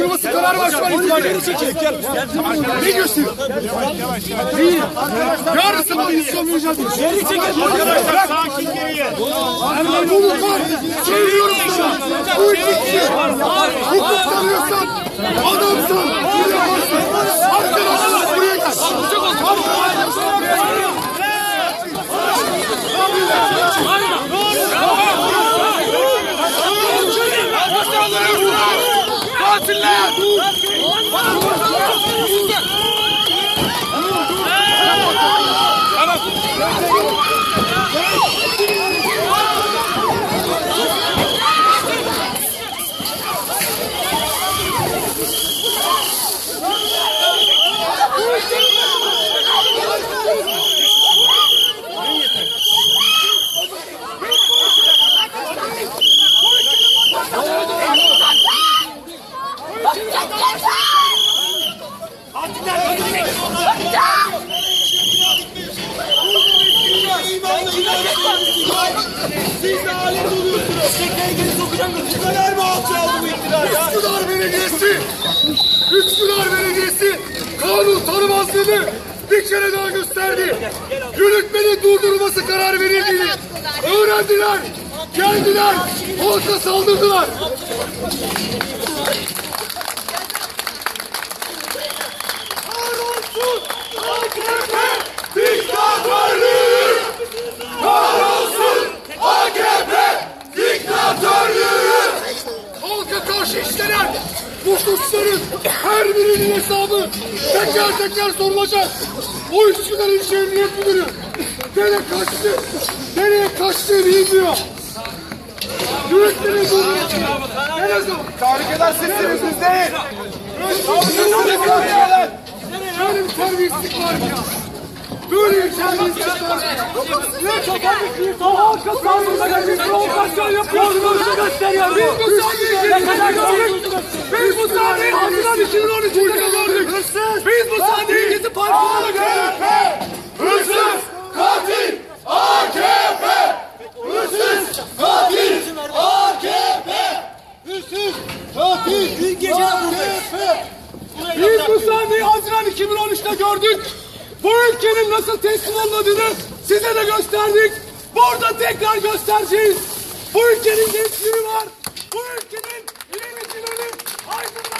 durdurması kararı var şu an itibariyle. Ne gösteriyor? Değil. Yarısı pozisyon mücadelesi. Geri çekil. Arkadaşlar sakin geriye. Bunu var. Söylüyorum sana. Bu iki kişi. Hukuk tanıyorsan adamsan. Buraya baksın. Arkadaşlar buraya gel. Siz de alet oluyorsunuz. Tekneye geri sokacağım. Bu kadar mı alçaldı bu iktidar ya? Üsküdar Belediyesi, Üsküdar Belediyesi kanun tanımazlığını bir kere daha gösterdi. Yürütmenin durdurulması kararı verildiğini öğrendiler, geldiler, halka saldırdılar. İşlenen bu suçların her birinin hesabı teker teker sorulacak. O İlçe Emniyet Müdürü nereye kaçtı, nereye kaçtı bilmiyor. Yürütmenin durması. Nereye zaman? Tahrik eder sizsiniz biz değil. Böyle bir terbiyesizlik var ya. Böyle bir terbiyesizlik var ya. Ne çatal bir halka saldırıda bir provokasyon yapıyorsunuz gösteriyor. Biz bu sahneyi ne kadar gördük? Biz bu Haziran 2013'ünde gördük. Biz bu sahneyi gizli parklarda gördük. Hırsız, katil, AKP! Hırsız, katil, AKP! Hırsız, katil, AKP! Biz bu sahneyi Haziran 2013'te gördük. Bu ülkenin nasıl teslim olmadığını size de gösterdik. Burada tekrar göstereceğiz. Bu ülkenin gençliği var. Bu ülkenin ilericileri, aydınları